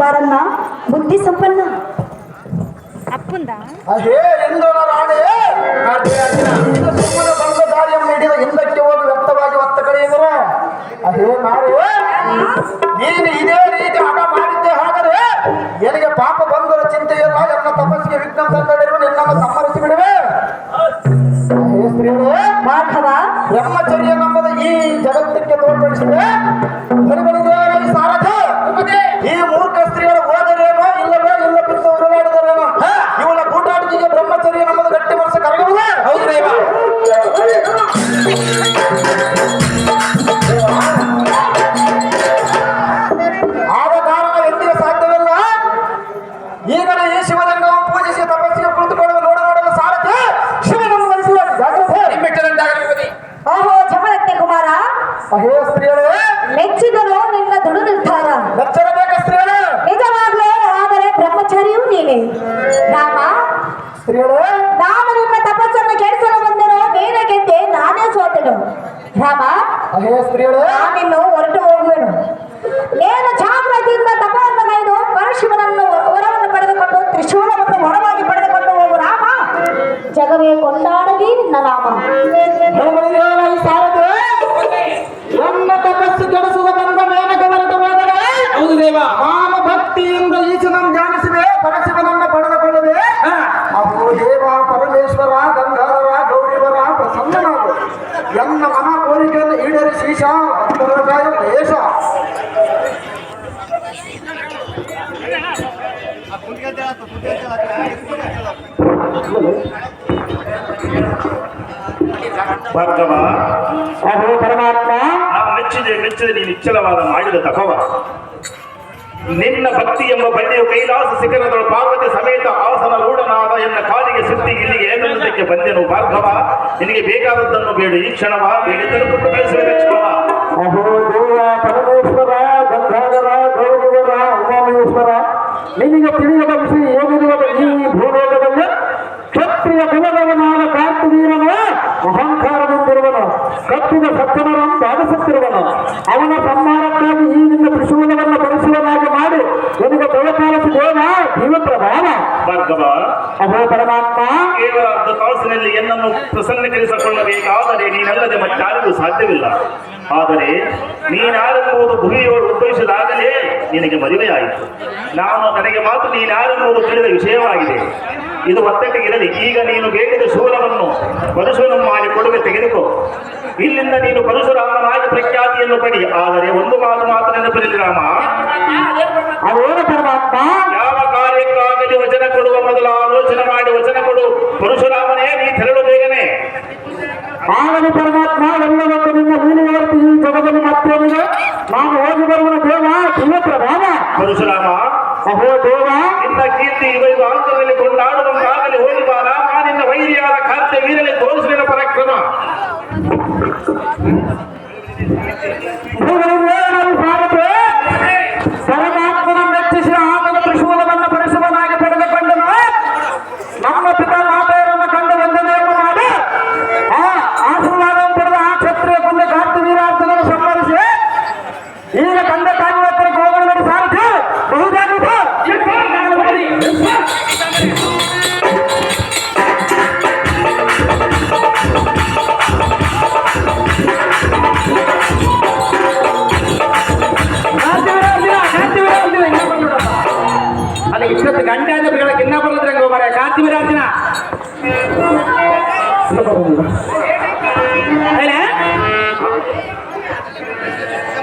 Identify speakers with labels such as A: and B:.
A: ಬಾರನ್ನ ಬುದ್ಧಿ ಸಂಪನ್ನ.
B: ಅಪ್ಪಂದ?
C: ಅದೇ ಇಂದ್ರನ ರಾಣೆ ಇದು ಸುಮ್ಮನೆ ಬಂದ ದಾರಿಯನ್ನು ಹಿಡಿದ ಹಿಂದಕ್ಕೆ ಹೋಗಿ ವ್ಯಕ್ತವಾಗಿ ಒತ್ತ ಕಳೆಯುವರು. ಅದೇ ನಾರೇ ನೀನು ಇದೇ ರೀತಿ ಹಠ ಮಾಡಿದ್ದೆ ಹಾಗಾದ್ರೆ ನಿನಗೆ ಪಾಪ ಬಂದರ ಚಿಂತೆ ಇಲ್ಲ ಎನ್ನ ತಪಸ್ಸಿಗೆ ವಿಘ್ನ ತಂದಿರುವ ನಿನ್ನನ್ನು ಸಂಹರಿಸಿ ಬಿಡುವೆ.
A: ಮಾಧವ
C: ಬ್ರಹ್ಮಚರ್ಯ ನಮ್ಮದು ಈ ಜಗತ್ತಕ್ಕೆ ತೋರ್ಪಡಿಸಿದೆ. ಅಹೇ ಸ್ತ್ರೀಯರೇ
A: ಮೆಚ್ಚಿದನು ನಿನ್ನ ದುಡು ನಿರ್ಧಾರ?
C: ಮೆಚ್ಚರಬೇಕ ಸ್ತ್ರೀಯರೇ
A: ನಿಜವಾಗ್ಲೇ ಆದರೆ ಬ್ರಹ್ಮಚಾರಿಯೂ ನೀನೆ. ರಾಮ
C: ಸ್ತ್ರೀಯರೇ
A: ನಾನು ನಿಮ್ಮ ತಪಸ್ಸನ್ನು ಕೆಡಿಸಲು ಬಂದಿರೋ ನೀನೇ ಗೆದ್ದೆ ನಾನೇ ಸೋತೆನು. ರಾಮ
C: ಅಹೇ ಸ್ತ್ರೀಯರೇ
A: ನಾನಿನ್ನು ಹೊರಟು ಹೋಗುವೆನು. ನೇನು ಜಾಗ್ರತೆಯಿಂದ ತಪವನ್ನು ಕೈದು ಪರಶಿವನನ್ನು ವರವನ್ನು ಪಡೆದುಕೊಂಡು ತ್ರಿಶೂಲವನ್ನು ಹೊರವಾಗಿ ಪಡೆದುಕೊಂಡು ಹೋಗು ರಾಮ. ಜಗವೇ ಕೊಂಡಾಡಲಿ ನಿನ್ನ ನಾಮ
D: ಹೌದು ದೇವ
C: ನಾನು ಭಕ್ತಿಯಿಂದ ಈಶನನ್ನು ಧ್ಯಾನಿಸಿದೆ ಪರಶಿವನನ್ನ ಪಡೆದುಕೊಳ್ಳದೆ ಅಪ್ಪು ದೇವ ಪರಮೇಶ್ವರ ಗಂಗಾಧರ ಗೌರಿವರ ಪ್ರಸನ್ನನಾಗು ಎನ್ನ ಮನ ಕೋರಿಕೆಯನ್ನು ಈಡೇರಿಸಿ ಈಶ ಭಕ್ತರ ಕಾಯ ಮಹೇಶ
E: ಭಾರ್ಗವ
C: ಅಹೋ ಪರಮಾತ್ಮ
E: ನಾವು ಮೆಚ್ಚಿದೆ ಮೆಚ್ಚಿದೆ ನೀನು ನಿಚ್ಚಲವಾದ ಮಾಡಿದ ತಪವ ನಿನ್ನ ಭಕ್ತಿ ಎಂಬ ಬಂಡೆಯು ಕೈಲಾಸ ಶಿಖರದಳು ಪಾರ್ವತಿ ಸಮೇತ ಆಸನ ರೂಢನಾದ ಎನ್ನ ಕಾಲಿಗೆ ಸುತ್ತಿ ಇಲ್ಲಿಗೆ ಏನೆಂದಕ್ಕೆ ಬಂದೆನು ಭಾರ್ಗವ ನಿನಗೆ ಬೇಕಾದದ್ದನ್ನು ಬೇಡ ಈ ಕ್ಷಣವ ಬೇಡಿದ್ದರೂ ಕೊಟ್ಟು ಕಳಿಸುವೆ ಲಕ್ಷ್ಮಣ
C: ಅಹೋ ದೇವ ಪರಮೇಶ್ವರ ಗಂಗಾಧರ ಗೌರವರ ಉಮಾಮಹೇಶ್ವರ ನಿನಗೆ ತಿಳಿಯದ ವಿಷಯ ಏನಿರುವುದು ಈ ಭೂಲೋಕದಲ್ಲಿ ಕ್ಷತ್ರಿಯ ಕುಲದವನಾದ ಕಾರ್ತಿವೀರನು ಅಹಂಕಾರದಿಂದಿರುವನು ಕಪ್ಪಿದ ಸತ್ಯನರನ್ನು ಬಾಧಿಸುತ್ತಿರುವನು ಅವನ ಸಂಹಾರಕ್ಕಾಗಿ ಜೀವಪ್ರಧಾನ
E: ಭಾರ್ಗವ
C: ಅಹೋ ಪರಮಾತ್ಮ.
E: ಕೇವಲ ಅರ್ಧ ತಾಸಿನಲ್ಲಿ ಎನ್ನನ್ನು ಪ್ರಸನ್ನಗೊಳಿಸಿಕೊಳ್ಳಬೇಕಾದರೆ ನೀನಲ್ಲದೆ ಮತ್ತಾರಿಗೂ ಸಾಧ್ಯವಿಲ್ಲ. ಆದರೆ ನೀನಾರೆಂಬುದು ಭೂಮಿಯವರು ಉದ್ಭವಿಸಿದಾಗಲೇ ನಿನಗೆ ಮದುವೆಯಾಯಿತು. ನಾನು ನನಗೆ ಮಾತ್ರ ನೀನಾರೆಂಬುದು ತಿಳಿದ ವಿಷಯವಾಗಿದೆ. ಇದು ಒತ್ತಕ್ಕೆ ಒತ್ತಟ್ಟಿಗಿರಲಿ ಈಗ ನೀನು ಬೇಕಿದ ಶೂಲವನ್ನು ಪರಶುರನ್ನು ಮಾಡಿ ಕೊಡುಗೆ ತೆಗೆದುಕೋ. ಇಲ್ಲಿಂದ ನೀನು ಪರಶುರಾಮನಾಗಿ ಪ್ರಖ್ಯಾತಿಯನ್ನು ಪಡಿ. ಆದರೆ ಒಂದು ಮಾತು ಮಾತ್ರ ನೆನಪಿರಲಿ ರಾಮ.
C: ಅವೇನು ಪರಮಾತ್ಮ
E: ಯಾವ ಕಾರ್ಯಕ್ಕಾಗಲಿ ವಚನ ಕೊಡುವ ಮೊದಲು ಆಲೋಚನೆ ಮಾಡಿ ವಚನ ಕೊಡು ಪರಶುರಾಮನೇ ನೀ ತೆರಳು ಬೇಗನೆ
C: ಆಗಲಿ ಪರಮಾತ್ಮ ಎಲ್ಲವನ್ನು ನಿನ್ನ ಲೀಲೆಯವರ್ತಿ ಈ ಜಗದಲ್ಲಿ ಮತ್ತೇನಿದೆ ನಾನು ಹೋಗಿ ಬರುವನ ದೇವ ಜೀವಪ್ರಧಾನ
E: ಪರಶುರಾಮ
C: ಅಹೋ ದೇವ
E: ನಿನ್ನ ಕೀರ್ತಿ ಇವರಿಗೂ ಆಂತರದಲ್ಲಿ ಕೊಂಡಾಡುವಂತಾಗಲಿ ಹೋಗಿ ಬಾ ರಾಮ ನಿನ್ನ ವೈರಿಯಾದ ಕಾರ್ಯ ವೀರಲಿ ತೋರಿಸಲಿನ ಪರಾಕ್ರಮ
D: ಹಂಗ ಹೋಗ್ಬಾರ ಕಾರ್ತಿ ವಿರಾಜನ ಹೇಳ